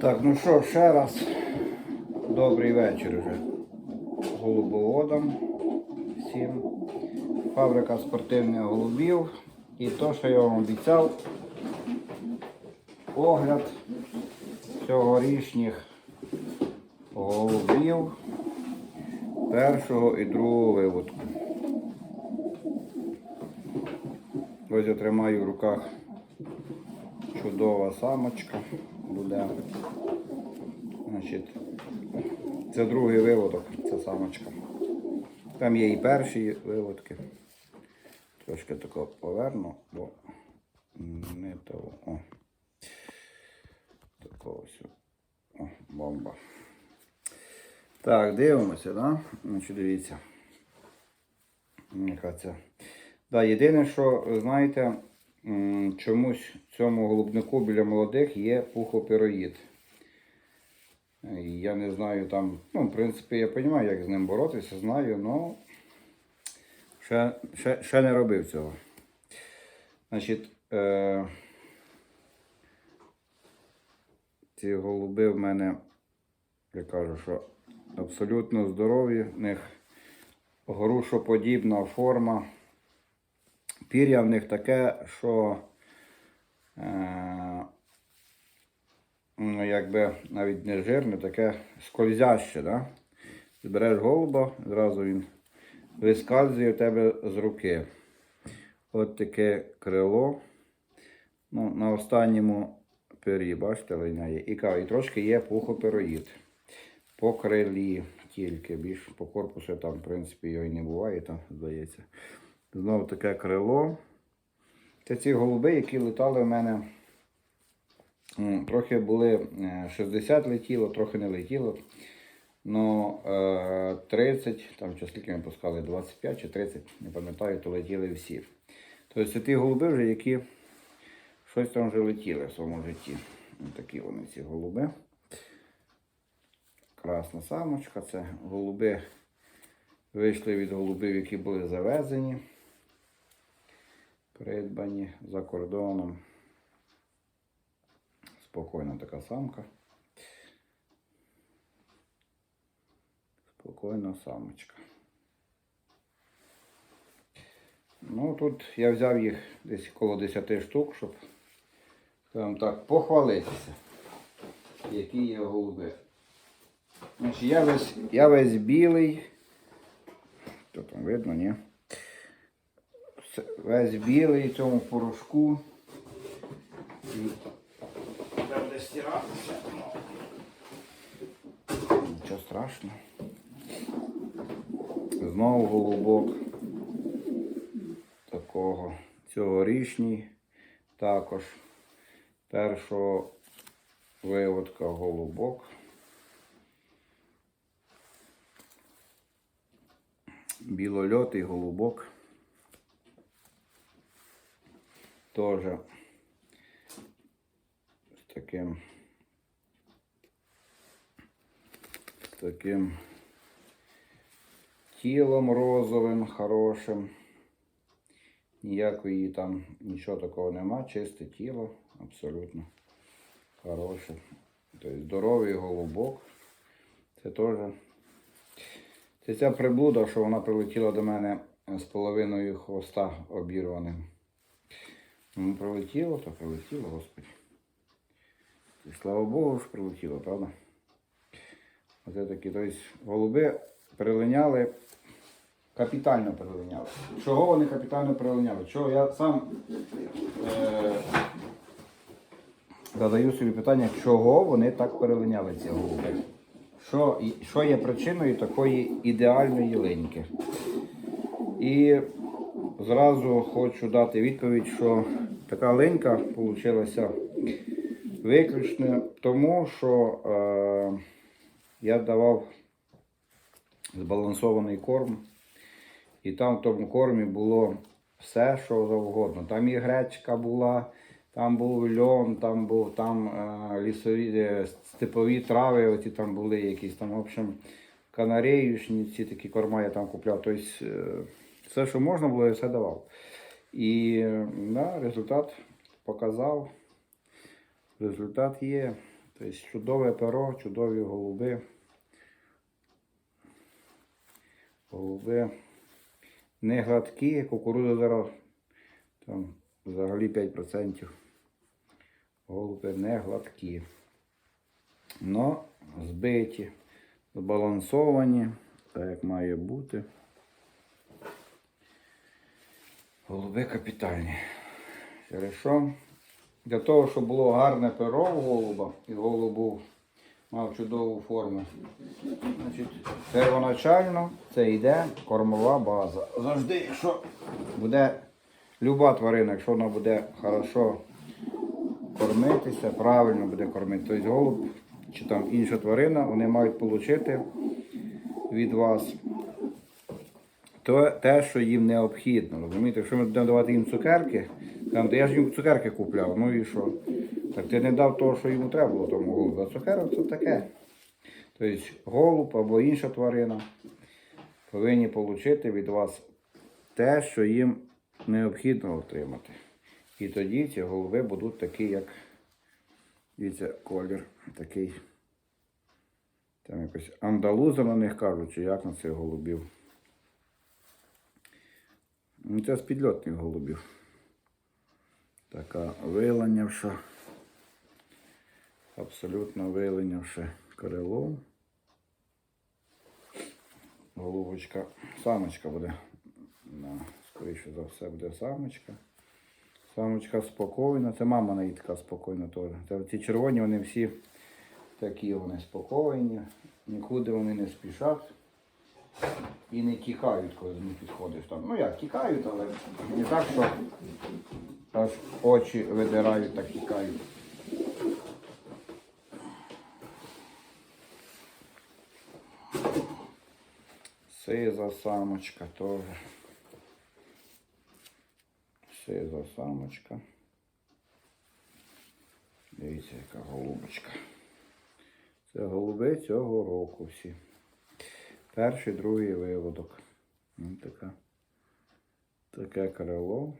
Так, ну що, ще раз. Добрий вечір вже. Голубоводам всім. Фабрика спортивних голубів. І то, що я вам обіцяв, огляд цьогорічних голубів першого і другого виводку. Ось я тримаю в руках чудова самочка буде. Значить, це другий виводок, це самочка. Там є і перші виводки. Трошки тако поверну, бо не того. О. Такого ось. О, бомба. Так, дивимося, да? Значить, дивіться. Яка це. Да, єдине, що, знаєте, чомусь в цьому голубнику біля молодих є пухопіроїд. Я не знаю там, ну, в принципі, я розумію, як з ним боротися, знаю, але ще, ще, ще не робив цього. Значить, е, ці голуби в мене, я кажу, що абсолютно здорові, в них грушоподібна форма. Пір'я в них таке, що е, ну, якби навіть не жирне, таке скользяще. Да? Збереш голуба, зразу він вискальзує в тебе з руки. От таке крило. Ну, на останньому пері, бачите, линя є. І, і трошки є пухопероїд. По крилі тільки, більш по корпусу там, в принципі, його і не буває, там, здається. Знову таке крило. Це ці голуби, які летали в мене. Трохи були е, 60 летіло, трохи не летіло. Ну, е, 30, там чи скільки ми пускали, 25 чи 30, не пам'ятаю, то летіли всі. Тобто це ті голуби вже, які щось там вже летіли в своєму житті. Ось такі вони ці голуби. Красна самочка, це голуби вийшли від голубів, які були завезені, придбані за кордоном. Спокійна така самка. Спокійна самочка. Ну, тут я взяв їх десь коло 10 штук, щоб скажімо так, похвалитися, які є голуби. Значить, я весь, я весь білий. Що там видно, ні? Весь білий в цьому порошку. І треба буде стиратися. Нічого страшного. Знову голубок. Такого. Цьогорічній також. Першого виводка голубок. Білольотий голубок. Тоже з таким з таким тілом розовим, хорошим. Ніякої там нічого такого нема, чисте тіло, абсолютно хороше. Тобто здоровий голубок. Це теж. Це ця приблуда, що вона прилетіла до мене з половиною хвоста обірваним. Ну, прилетіло, то прилетіло, господи. І слава Богу, що прилетіло, правда? Оце такі, тобто голуби прилиняли, капітально прилиняли. Чого вони капітально прилиняли? Чого я сам е, задаю собі питання, чого вони так перелиняли ці голуби? Що, що є причиною такої ідеальної линьки? І зразу хочу дати відповідь, що така линька вийшла виключно тому, що е, я давав збалансований корм, і там в тому кормі було все, що завгодно. Там і гречка була, там був льон, там був там е, лісові е, степові трави, оці там були якісь там, в общем, канареюшні, ці такі корма я там купляв. Тобто е, все, що можна було, я все давав. І да, результат показав. Результат є. Тобто чудове перо, чудові голуби. Голуби не гладкі, кукурудза зараз там взагалі 5%. Голуби не гладкі. Но збиті, збалансовані, так як має бути. Голуби капітальні. Хорошо. Для того, щоб було гарне перо в голуба, і голуб був, мав чудову форму. Значить, первоначально це йде кормова база. Завжди, якщо буде люба тварина, якщо вона буде хорошо кормитися, правильно буде кормити, тобто голуб чи там інша тварина, вони мають отримати від вас то те, що їм необхідно. Розумієте, якщо ми будемо давати їм цукерки, там, я ж їм цукерки купляв, ну і що? Так ти не дав того, що йому треба було тому голубу. А цукерок це таке. Тобто голуб або інша тварина повинні отримати від вас те, що їм необхідно отримати. І тоді ці голуби будуть такі, як дивіться, колір такий. Там якось андалуза на них кажуть, чи як на цих голубів. Ну, Це з підльотних голубів. Така виленявша. Абсолютно виленявше крило. Голубочка, самочка буде. Да, скоріше за все буде самочка. Самочка спокійна. Це мама неї така спокійна теж. Це ці червоні вони всі такі вони спокійні, нікуди вони не спішать і не тікають, коли до них підходиш там. Ну як, тікають, але не так, що аж очі видирають, так тікають. Сиза самочка теж. Сиза самочка. Дивіться, яка голубочка. Це голуби цього року всі. Перший, другий виводок. Ось така. Таке крило.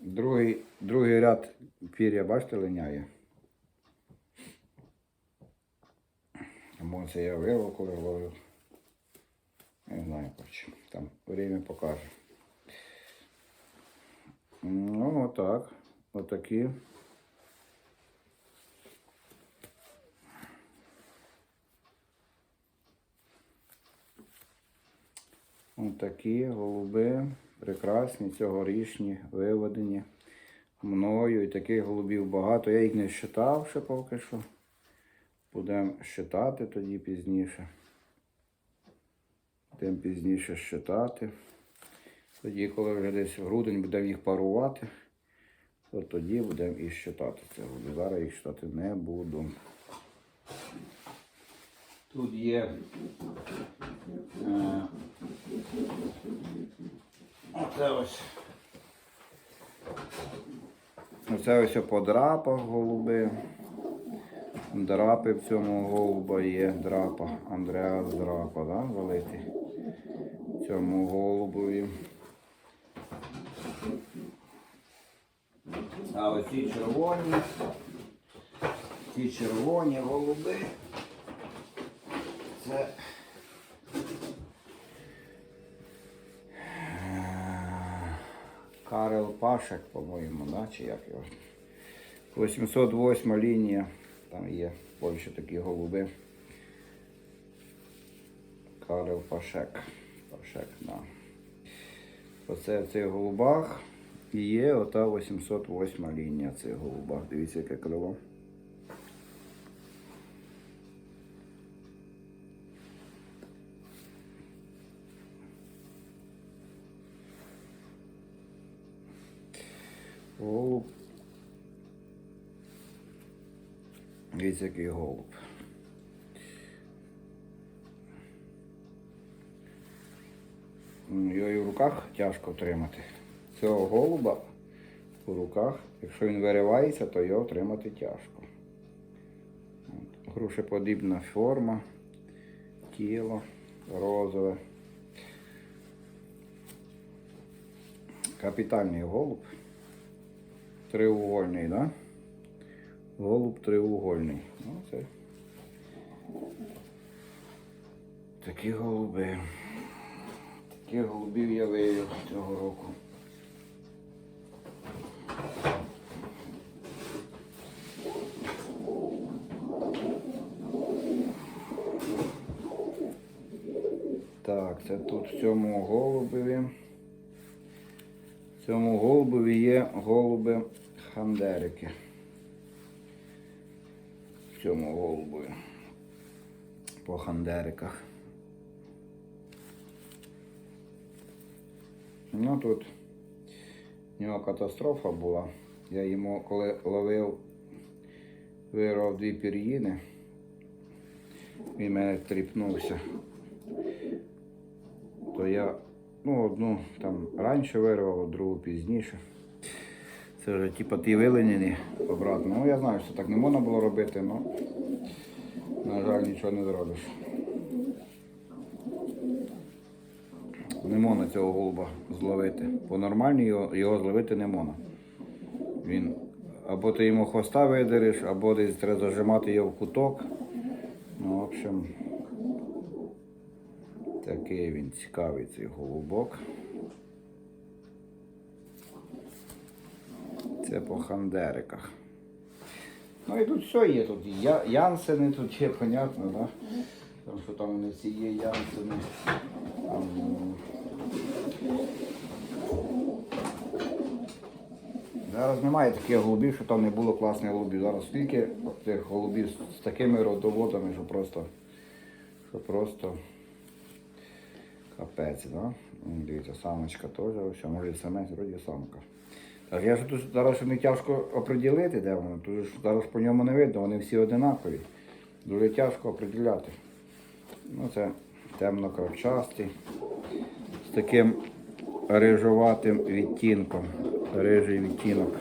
Другий, другий ряд пір'я, бачите, линяє. Тому це я вивод, коли. Не знаю, коротше. Там время покаже. Ну, отак. Отакі. Такі голуби, прекрасні, цьогорічні, виведені мною. І таких голубів багато. Я їх не считав ще поки що. Будемо считати тоді пізніше. Будемо пізніше считати. Тоді, коли вже десь в грудень будемо їх парувати, то тоді будемо і считати це. Зараз їх считати не буду. Тут є е, Оце ось. Оце ось по драпах голуби. Драпи в цьому голуба є драпа. Андреас драпа, да? великий. Цьому голубові. А ось ці червоні. Ці червоні голуби. Це Карел Пашек, по-моєму, да? чи як його. 808 лінія. Там є Польщі такі голуби. Карел Пашек. Пашек, да. Оце в цих голубах і є ота 808 лінія цих голубах. Дивіться, яке крило. Голуб. Дивіться, який голуб. Його і в руках тяжко тримати. Цього голуба у руках, якщо він виривається, то його тримати тяжко. Грушеподібна форма, тіло розове. Капітальний голуб. Треугольний, да? Голуб триугольний. Ну, це. Такі голуби. Таких голубів я виявив цього року. Так, це тут в цьому голубеві. Цьому голубові є голуби хандерики. В цьому голубові. По хандериках. Ну тут в нього катастрофа була. Я йому коли ловив, вирвав дві пір'їни, він мене тріпнувся. То я ну, одну там раніше вирвав, а другу пізніше. Це вже типа ті виленені обратно. Ну я знаю, що так не можна було робити, але на жаль нічого не зробиш. Не можна цього голуба зловити. По нормальній його, його зловити не можна. Він або ти йому хвоста видереш, або десь треба зажимати його в куток. Ну, в общем, такий він цікавий цей голубок. Це по хандериках. Ну і тут все є. Тут я, Янсени тут є, понятно, да? Тому що там вони всі є Янсени. Там, м, Зараз немає таких голубів, що там не було класних голубів. Зараз стільки цих голубів з такими родоводами, що просто, що просто капець, да? Дивіться, самочка теж, все, може самець, вроді самка. Так, я ж тут зараз не тяжко оприділити, де воно, тут ж зараз по ньому не видно, вони всі одинакові. Дуже тяжко оприділяти. Ну, це темно-кравчастий, з таким рижуватим відтінком. Рижий відтінок.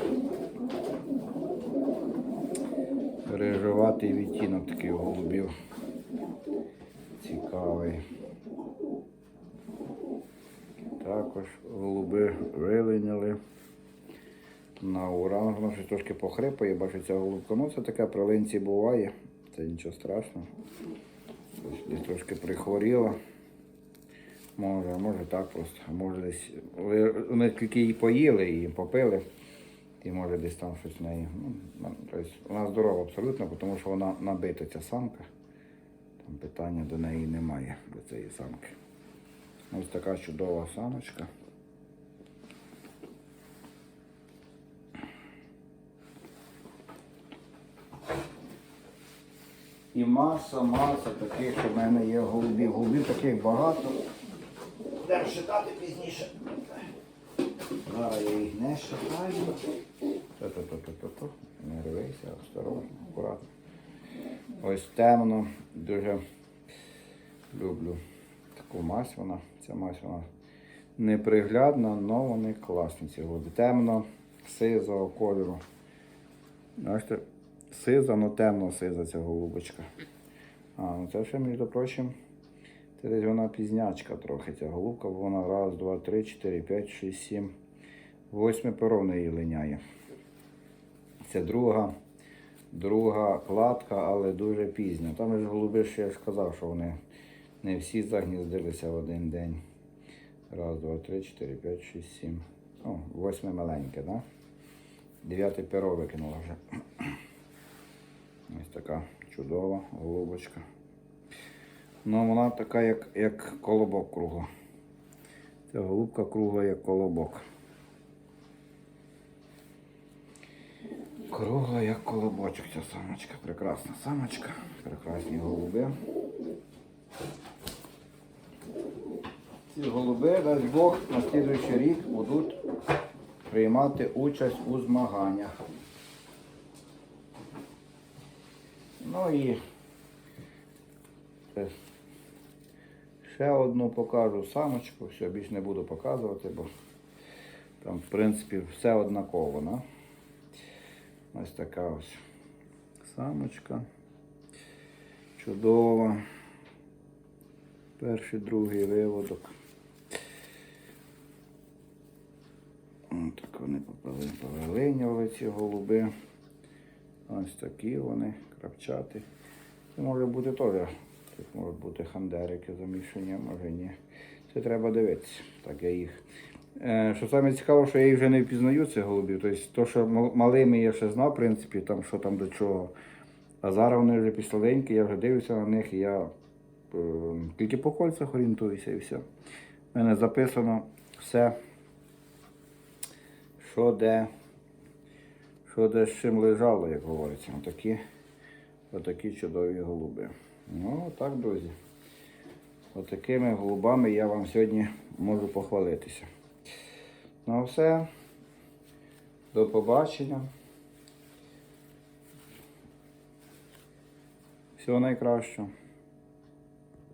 Рижуватий відтінок такий голубів. Цікавий. Також голуби вилиняли. На уран, воно щось трошки похрипає, бачу ця голубка. Ну це таке при линці буває, це нічого страшного. Десь трошки прихворіла. Може, може так просто. Може десь. Вони тільки її поїли і попили. І може десь там щось в неї. Ну, тобто вона здорова абсолютно, тому що вона набита ця самка. Там питання до неї немає, до цієї самки. Ось така чудова самочка. І маса, маса таких, що в мене є голубів. Голубів таких багато. Будемо шукати пізніше. Зараз я їх не шукаю. То-то-то-то-то. Не рвися, осторожно, акуратно. Ось темно, дуже люблю таку мазь вона. Ця мазь вона неприглядна, але вони класні ці голуби. Темно, сизого кольору. Бачите, сиза, ну темно сиза ця голубочка. А, ну це ще, між прочим, це десь вона пізнячка трохи ця голубка, бо вона раз, два, три, чотири, п'ять, шість, сім, восьми перо неї линяє. Це друга, друга кладка, але дуже пізня. Там ж голуби ще я ж що вони не всі загніздилися в один день. Раз, два, три, чотири, п'ять, шість, сім. О, восьме маленьке? Да? Дев'яте перо викинула вже. Ось така чудова голубочка. Ну, вона така, як, як колобок кругла. Ця голубка кругла, як колобок. Кругла, як колобочок ця самочка. Прекрасна самочка. Прекрасні голуби. Ці голуби, дасть Бог, на слідуючий рік будуть приймати участь у змаганнях. Ну і е, ще одну покажу самочку, все, більше не буду показувати, бо там, в принципі, все однаково. Да? Ось така ось самочка. Чудова. Перший, другий виводок. Так вони повилинювали ці голуби. Ось такі вони, крапчати. Це може бути теж. Тут можуть бути хандерики замішані, а може ні. Це треба дивитися. Так я їх. Е, що саме цікаво, що я їх вже не впізнаю цих голубів. Тобто, то, що мал- малими я ще знав, в принципі, там, що там до чого. А зараз вони вже післенькі, я вже дивлюся на них і я тільки по кольцях орієнтуюся і все. У мене записано все, що де, що де з чим лежало, як говориться. Отакі, отакі чудові голуби. Ну, так, друзі. Отакими голубами я вам сьогодні можу похвалитися. Ну, все. До побачення. Всього найкращого.